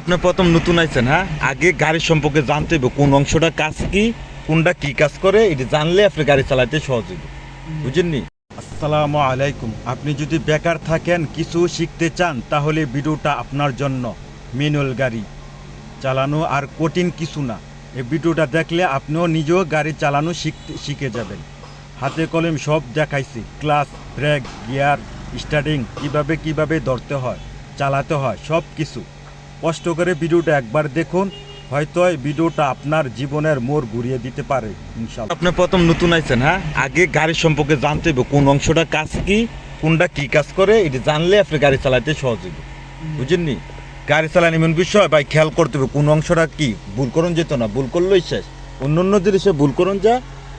আপনি প্রথম নতুন আইছেন হ্যাঁ? আগে গাড়ির সম্পর্কে জানতে হবে কোন অংশটা কাজ কি, কোনটা কি কাজ করে, এটা জানলে আপনি গাড়ি চালাতে সহজ হবে বুঝেননি আসসালামু আলাইকুম। আপনি যদি বেকার থাকেন, কিছু শিখতে চান, তাহলে ভিডিওটা আপনার জন্য ম্যানুয়াল গাড়ি। চালানো আর কঠিন কিছু না। এই ভিডিওটা দেখলে আপনিও নিজেও গাড়ি চালানো শিখতে, শিখে যাবেন। হাতে কলম সব দেখাইছি। ক্লাস, ব্রেক, গিয়ার, স্টার্টিং, কীভাবে কীভাবে ধরতে হয়, চালাতে হয়, সব কিছু। কষ্ট করে ভিডিওটা একবার দেখুন, হয়তো এই ভিডিওটা আপনার জীবনের মোড় ঘুরিয়ে দিতে পারে, ইনশাআল্লাহ। আপনি প্রথম নতুন আইছেন হ্যাঁ? আগে গাড়ির সম্পর্কে জানতে হবে কোন অংশটা কাজ কি, কোনটা কি কাজ করে, এটা জানলে আপনি গাড়ি চালাতে সহজ হবে বুঝেননি? গাড়ি চালান এমন বিষয়, ভাই, খেয়াল করতে হবে কোন অংশটা কি, ভুল করুন যেত না, ভুল করলেই শেষ। অন্য অন্য জিনিসে ভুল করুন যা,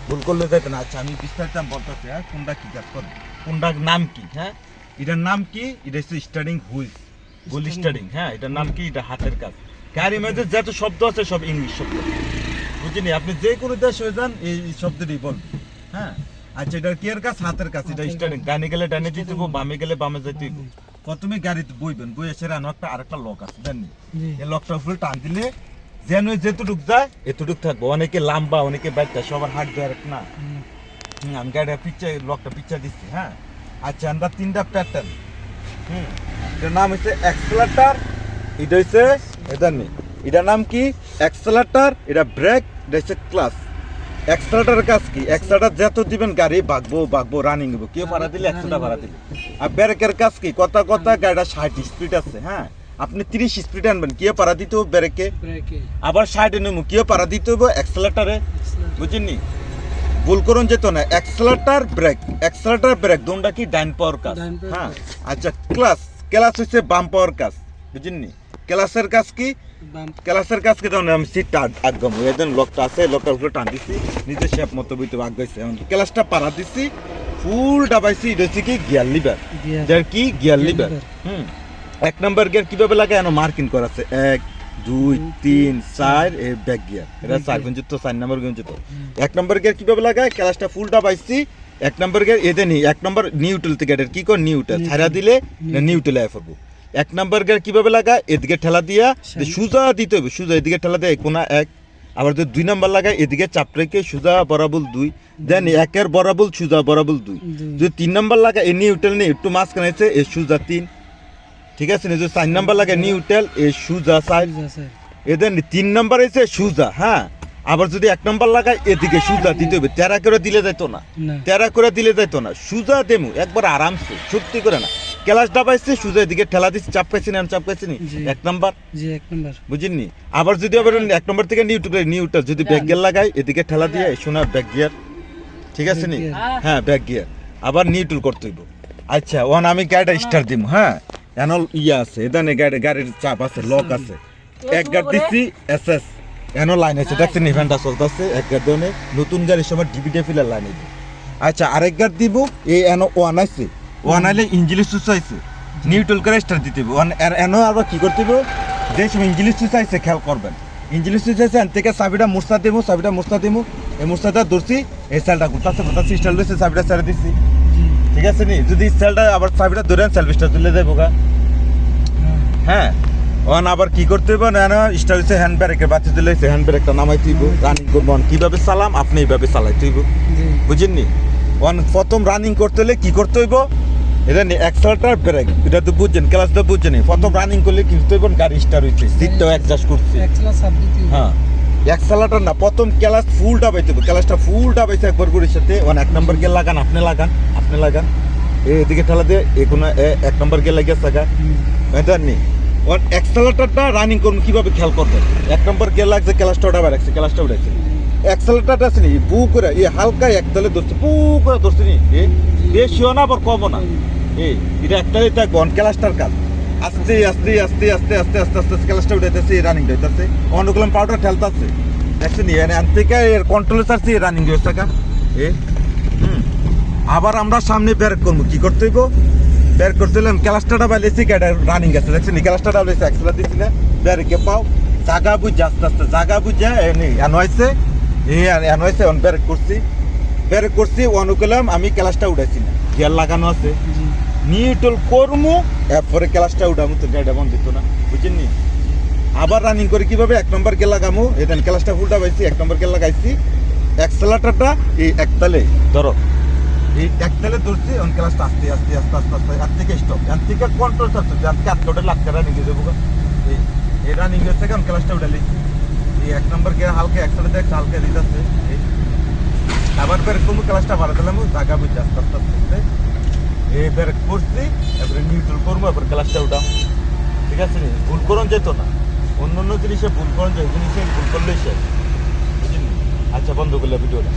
ভুল করলে যেত না। আচ্ছা আমি বিস্তারিত বলতেছি হ্যাঁ কোনটা কি কাজ করে, কোনটার নাম কি হ্যাঁ? এটার নাম কি? এটা হচ্ছে স্টার্টিং হুইল হুইল স্টার্টিং হ্যাঁ এটার নাম কি? এটা হাতের কাজ। গাড়ির মধ্যে যত শব্দ আছে সব ইংলিশ শব্দ। বুঝিনি? আপনি যে কোনো দেশে হয়ে যান এই শব্দটি বলবেন হ্যাঁ? আচ্ছা এটার কি এর কাজ? হাতের কাজ এটা স্টার্টিং ডানে গেলে ডানে দিতে হইবো, বামে গেলে বামে যেতে হইবো। প্রথমে গাড়িতে বইবেন বই এসে রানো একটা আরেকটা লক আছে জানি এই লকটা উপরে টান দিলে যেন যেতটুক যায় এতটুক থাকব। অনেকে লম্বা অনেকে বাইকটা সবার হাট দেওয়ার না। আমি গাড়িটা পিকচার লকটা পিকচার দিচ্ছি হ্যাঁ? আচ্ছা আমরা তিনটা প্যাটার্ন হুম? এটার নাম হচ্ছে অ্যাক্সেলাটার এটা হচ্ছে এটা নেই এটার নাম কি? অ্যাক্সেলাটার এটা ব্রেক এটা হচ্ছে ক্লাস। এক্সট্রাটার কাজ কি? এক্সট্রাটা যত দিবেন গাড়ি বাগবো বাগবো রানিং হব কেউ ভাড়া দিলে একশোটা ভাড়া দিলে আর ব্রেকের কাজ কি? কথা কথা গাড়িটা ষাট স্পিড আছে হ্যাঁ? আপনি তিরিশ স্পিড আনবেন কেউ পাড়া দিতে হবে ব্রেকে? আবার ষাটে নেব কেউ পাড়া দিতে হবে এক্সেলাটারে? বুঝিনি? ভুল করুন যেত না এক্সেলাটার ব্রেক এক্সেলাটার ব্রেক দুটা কি? ডাইন পাওয়ার কাজ। হ্যাঁ আচ্ছা ক্লাস। ক্লাস হচ্ছে বাম পাওয়ার কাজ বুঝিনি ক্লাসের কাজ কি? ক্লাসের কাজ কি? যেমন আমি সিটটা আগাম এদিন লকটা আছে লকটার উপরে টান দিছি নিজের শেপ মতো বইতে আগাইছে এখন ক্লাসটা পাড়া দিছি ফুল ডাবাইছি এটা হচ্ছে কি? Gear lever. যার কি? Gear lever. হুম। এক নম্বর গিয়ার কীভাবে লাগে? এনো মার্কিং করা আছে। এক দুই তিন চার। এ ব্যাক গিয়ার। এটা চার। গুঞ্জিত চার নম্বর গুঞ্জিত। এক নম্বর গিয়ার কীভাবে লাগায় ক্লাসটা ফুল ডাবাইছি এক নম্বর গিয়ার এদে নি এক নম্বর নিউট্রাল থেকে এটার কি কর নিউট্রাল। ছাড়া দিলে নিউট্রাল আয় পড়ব এক নম্বর গিয়ার কীভাবে লাগায়? এদিকে ঠেলা দিয়া সুজা দিতে হবে সুজা এদিকে ঠেলা দেয় কোনা এক। আবার যদি দুই নাম্বার লাগায় এদিকে চাপ রেখে সুজা বরাবল দুই। দেন একের বরাবল সুজা বরাবল দুই। যদি তিন নাম্বার লাগায় এ নিউট্রাল নেই একটু মাঝখানে আছে এ সুজা তিন। ঠিক আছে? না যদি চার নাম্বার লাগায় নিউট্রাল এ সুজা চার। আছে এদের তিন নাম্বার এসে সুজা হ্যাঁ? আবার যদি এক নম্বর লাগায় এদিকে সুজা দিতে হবে। তেরা করে দিলে যাইতো না। তেরা করে দিলে যাইতো না। সুজা দেমু একবার আরামসে সত্যি করে না। ক্লাস ডাবাইছে সুজা এদিকে ঠেলা দিচ্ছে চাপ পাইছি না চাপ পাইছি নি। এক নাম্বার। জি এক নম্বর। বুঝিনি আবার যদি আবার এক নম্বর থেকে নিউট্রাল নিউট্রাল যদি ব্যাক গিয়ার লাগাই এদিকে ঠেলা দিয়ে শোনা ব্যাক গিয়ার। ঠিক আছে নি? হ্যাঁ ব্যাক গিয়ার। আবার নিউট্রাল করতে হইব। আচ্ছা ওখান আমি গাড়িটা স্টার্ট দিব হ্যাঁ? এনল ইয়ে আছে এদানে গাড়ি গাড়ির চাপ আছে লক আছে। এক গাড়ি দিচ্ছি এস এস। এনো লাইন আছে দেখছেন ইভেন্টটা চলতেছে এক গাড়ি দেওয়া নতুন গাড়ির সময় ডিবিডে ফিলার লাইন দিব আচ্ছা আরেক গাড়ি দিব এই এনো ওয়ান আছে। ওয়ান আইলে ইঞ্জিলি সুসাইছে নিউট্রাল করে স্টার্ট দিতে হবে। ওয়ান এনো আবার কি করতে হবে? যে সময় ইঞ্জিলি সুসাইছে খেয়াল করবেন। ইঞ্জিলি সুসাইছে এন থেকে চাবিটা মুস্তা দেবো চাবিটা মুস্তা দেবো। এই মুস্তাটা ধরছি এই সেলটা ঘুরতাছে ঘুরতাছে স্টাইল দিয়েছে চাবিটা ছেড়ে দিছি। ঠিক আছে নি? যদি সেলটা আবার চাবিটা ধরে সেলফিসটা তুলে দেবো গা। হ্যাঁ? ওখান আবার কি করতে হবে না না স্টার হচ্ছে হ্যান্ড ব্রেকে বাতি দিলে হ্যান্ড ব্রেকটা নামাই তুইব রানিং করব অন। কীভাবে চালাম? আপনি এইভাবে চালাই তুইব জি। বুঝেননি? ওয়ান প্রথম রানিং করতে হলে কি করতে হইব? এটা এক্সেলটার ব্রেক এটা তো বুঝছেন ক্লাস তো বুঝছেন প্রথম রানিং করলে কি করতে হইব? গাড়ি স্টার হইছে সিটটাও অ্যাডজাস্ট করছে। হ্যাঁ। এক্সেলাটার না প্রথম ক্লাস ফুল ডাবাইতে হবে ক্লাসটা ফুল ডাবাইছে একবার করে সাথে। ওয়ান এক নম্বর গিয়ে লাগান আপনি লাগান আপনি লাগান। এদিকে ঠেলা দিয়ে এ কোনো এক নম্বর গিয়ে লাগিয়ে থাকা মেদার নেই ওর অ্যাক্সেলেটারটা রানিং করুন, কীভাবে খেয়াল করবেন এক নম্বর গিয়ার লাগছে ক্লাসটা ওটা রাখছে ক্লাসটা উঠেছে অ্যাক্সেলেটারটা আছে নি? বু করে এই হালকা একতলে ধরছে, বু করে ধরছে নি? বেশিও না, আবার কমও না। এই এটা একটাই থাকব অন ক্লাসটার কাজ। আস্তে আস্তে আস্তে আস্তে আস্তে আস্তে আস্তে ক্লাসটা উঠাইতেছে রানিং হইতেছে অনুকূলম পাউডার ঠেলতেছে। দেখছেন আন থেকে এর কন্ট্রোলে চাচ্ছি রানিং হয়েছে এ আবার আমরা সামনে বের করব, কি করতে হইব? বের করতে হলে ক্লাসটা বাইলেছি গাড়ি রানিং আছে, দেখছেন? ক্লাসটা বাইলেছি এক্সেলা দিছি না, বের কে পাও। জাগা বুঝে, আস্তে আস্তে জাগা বুঝে, এনে, এন হয়েছে এন হয়েছে অন বের করছি। বের করছি অনুকূলম আমি ক্লাসটা উঠাইছি না। গিয়ার লাগানো আছে। জি নিউট্রাল করমু, এরপরে ক্লাসটা উঠামু, তো গাড়িটা বন্ধ দিত না। বুঝছেন নি আবার রানিং করে কীভাবে? এক নম্বর কে লাগামো এই দেন ক্লাসটা ফুলটা পাইছি, এক নম্বর কে লাগাইছি। অ্যাক্সেলারটা এই একতালে ধরো এই একতালে ধরছি অন ক্লাসটা আস্তে আস্তে আস্তে আস্তে আস্তে আর থেকে স্টপ এর থেকে কন্ট্রোল চাচ্ছে যার থেকে আটকাটা লাগছে রানিং এ দেবো এই রানিং এর থেকে অন ক্লাসটা উঠে লিখছি এই এক নম্বর কে হালকা একসাথে দেখ হালকা দিতে এই। আবার বের কোনো ক্লাসটা বাড়া দিলাম জায়গা বুঝতে আস্তে আস্তে আস্তে আস্তে। এই বের করছি, এবারে নিউট্রাল করব, এবার ক্লাসটা উঠাম ঠিক আছে ভুল করন যেত না। অন্য অন্য জিনিসে ভুল করন যায় জিনিসে ভুল করলেই শেষ। বুঝলি? আচ্ছা বন্ধ করলে ভিডিওটা।